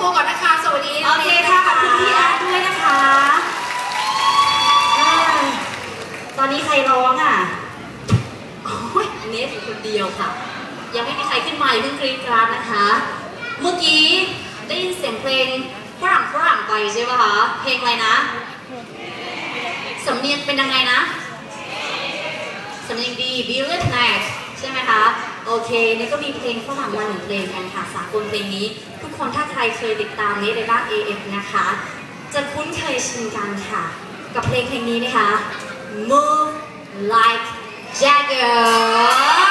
ตัวก่อนนะคะ สวัสดีโอเคค่ะขอบคุณพี่อาร์ตด้วยนะคะอ่าตอนนี้ใครร้องอะโอ้ยเนสอยู่คนเดียวค่ะ ยังไม่มีใครขึ้นมาอย่าเพิ่งกรี๊ดกราดนะคะ เมื่อกี้ได้ยินเสียงเพลงฝรั่งฝรั่งไปใช่ป่ะคะ เพลงอะไรนะสำเนียงเป็นยังไงนะสำเนียงดี b i l l i o n Night ใช่ไหมคะ โอเคนี่ก็มีเพลงฝรั่งมาหนึ่งเพลงกันค่ะ สากลเพลงนี้ ทุกคนถ้าใครเคยติดตามนี้ในบ้าง AF นะคะ จะคุ้นเคยชินกันค่ะ กับเพลงเพลงนี้นะคะ Move Like Jagger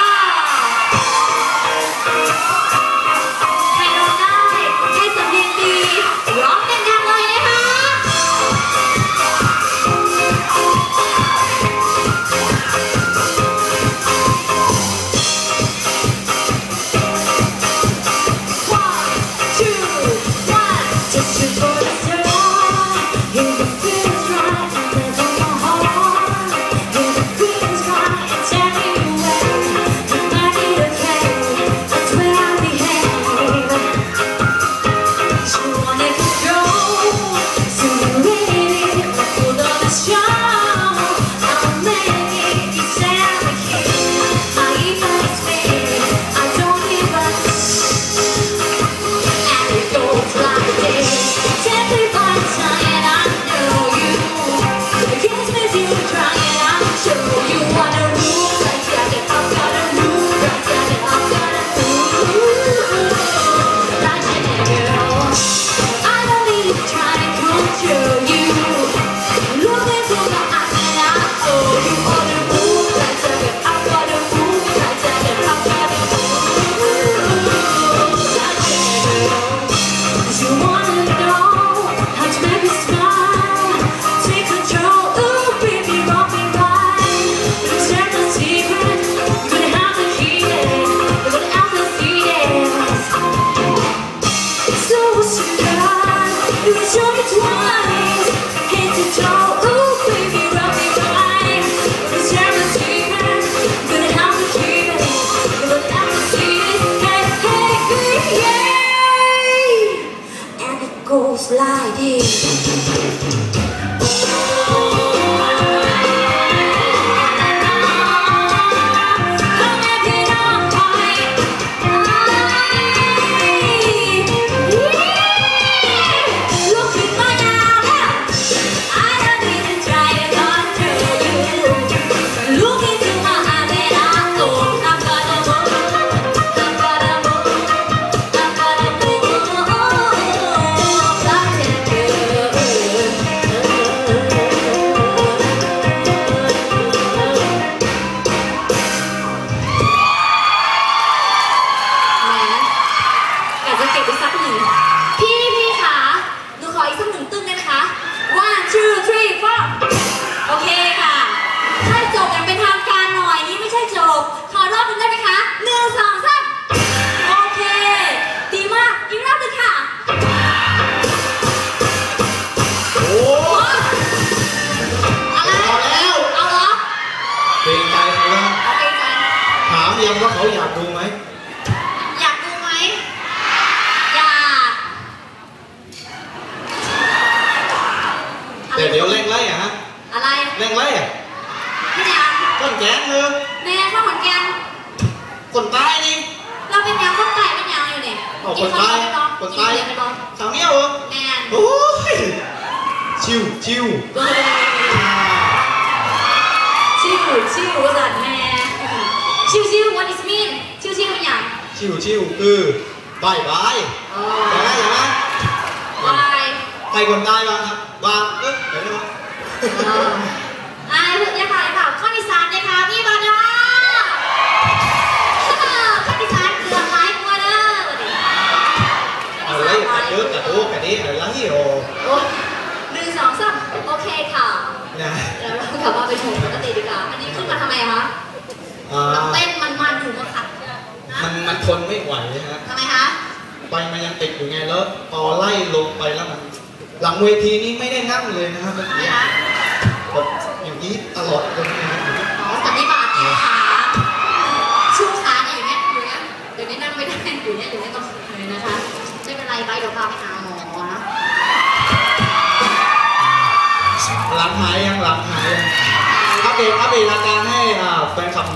ถามยังว่าเขาอยากดูไหม อยากดูไหม อยาก แต่เดี๋ยวเร่งไล่อะฮะ อะไรเร่งไล่อะพี่แนวต้นแกงเลยแม่ข้าวขอนแกงคนใต้นี่ เราเป็นแนวข้าวไก่เป็นแนวอยู่เนี่ยอ๋อกินคนข้าวใต้เหนียวไปบ้างคนใต้ข้าวเหนียวไปบ้างสาวเนียเหรอแมนโอ้ยชิวชิวชิว ชิวชิวเออบายบายอ๋ออย่างนั้นอย่างนั้นวายใครคนใต้บ้างครับบ้างเอ๊ะเดี๋ยวนะเออไอ้พูดยังไงค่ะข้อที่สามเลยค่ะพี่บอลนะข้อที่สามเกือบหลายกว่าเด้อเอาเลยกระเยอะกระโดดกระนี้อะไรโอ้โอ้ยหนึ่งสองสามโอเคค่ะนะเดี๋ยวเรากลับมาเป็นโชว์ปกติดีกว่าอันนี้ขึ้นมาทำไมคะอ่าเต้นมันมันๆอยู่มาขัดนะ มันมันทนไม่ไหวนะฮะทำไมคะไปมันยังติดอยู่ไงแล้วพอไล่ลงไปแล้วมัน หลังเวทีนี้ไม่ได้นั่งเลยนะครับเมื่อทำไมกี้คะแบบอย่างนี้ตลอดเลย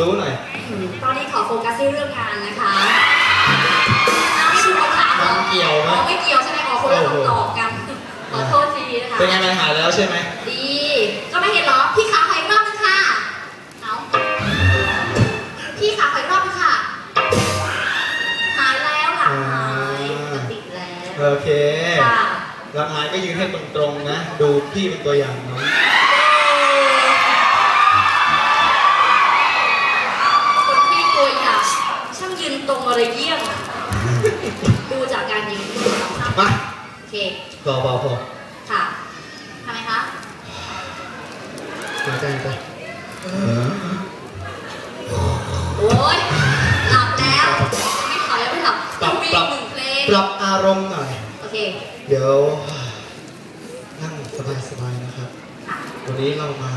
รู้หน่อยอืมตอนนี้ขอโฟกัสที่เรื่องงานนะคะเอาไม่ดูคำถามเหรอมันเกี่ยวไหมอ๋อไม่เกี่ยวใช่ไหมอ๋อคนละโอ้โหคำตอบกัน ขอโทษทีนะคะ เป็นไงมันหายแล้วใช่ไหมดี ก็ไม่เห็นเหรอ พี่ขาขออีกรอบนึงค่ะเอาพี่ขาขออีกรอบนึงค่ะ หายแล้วหลังหายจะติดแล้ว โอเคค่ะหลังหายก็ยืนให้ตรงๆนะ ดูพี่เป็นตัวอย่างเนาะ โอเคพอพอพอค่ะทำไมคะมาใจไปโอ้ยหลับแล้ว ไม่ขอยังไม่หลับปรับมีปรับหนึ่งเพลงปรับอารมณ์หน่อย โอเค เดี๋ยว นั่งสบายๆนะครับค่ะวันนี้เรามา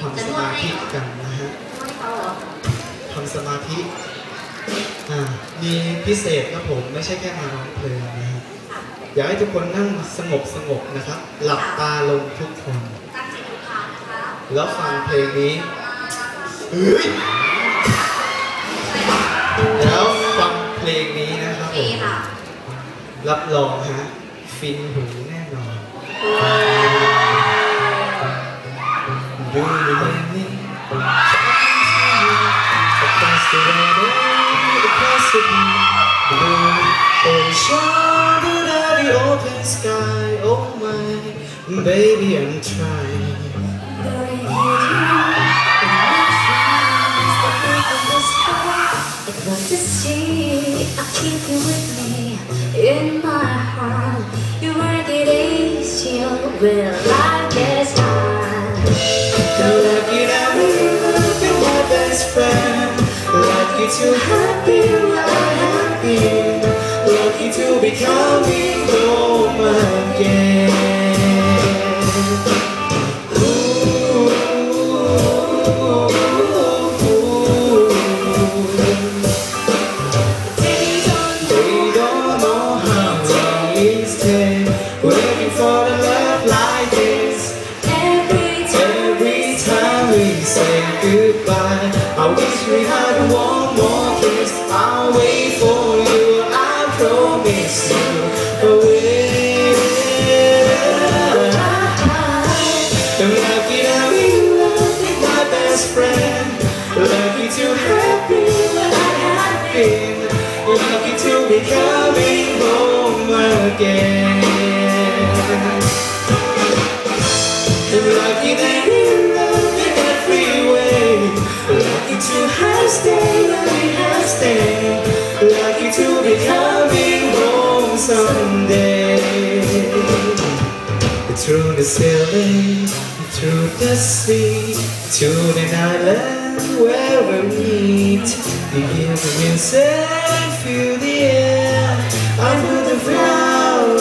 ทำสมาธิกันนะฮะไม่เขาเหรอทำสมาธิ อ่า มีพิเศษครับผม ไม่ใช่แค่มาร้องเพลงนะฮะค่ะ อยากให้ทุกคนนั่งสงบสงบนะครับ หลับตาลงทุกคนแล้วฟังเพลงนี้เฮ้ยแล้วฟังเพลงนี้นะครับผมรับรองฮะฟินหูแน่นอนดูอ baby, I'm trying. To see, I keep you with me in my heart. You work it easy when life gets hard. Feel like you know my best friend. Lucky to have you, I'm happy. Lucky to be coming home again. Say goodbye. I wish we had one more kiss. I'll wait for you I promise you. I'm lucky that we love my best friend. Lucky to have you when I have been. Lucky to be coming home again Lucky to be coming home someday Through the ceiling, through the sea To an island where we meet the music, feel the air I put the flower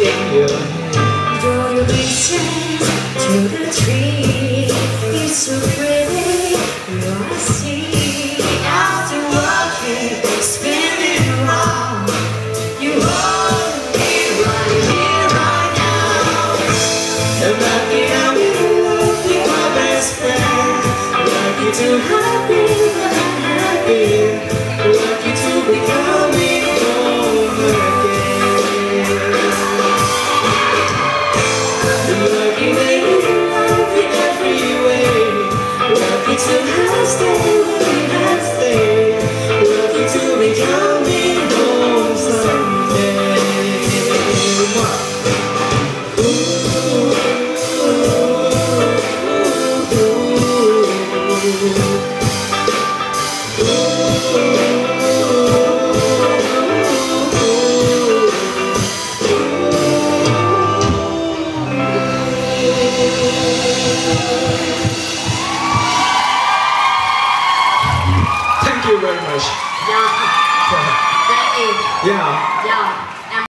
in your hand Draw your pictures to the tree. It's so pretty. stay with you.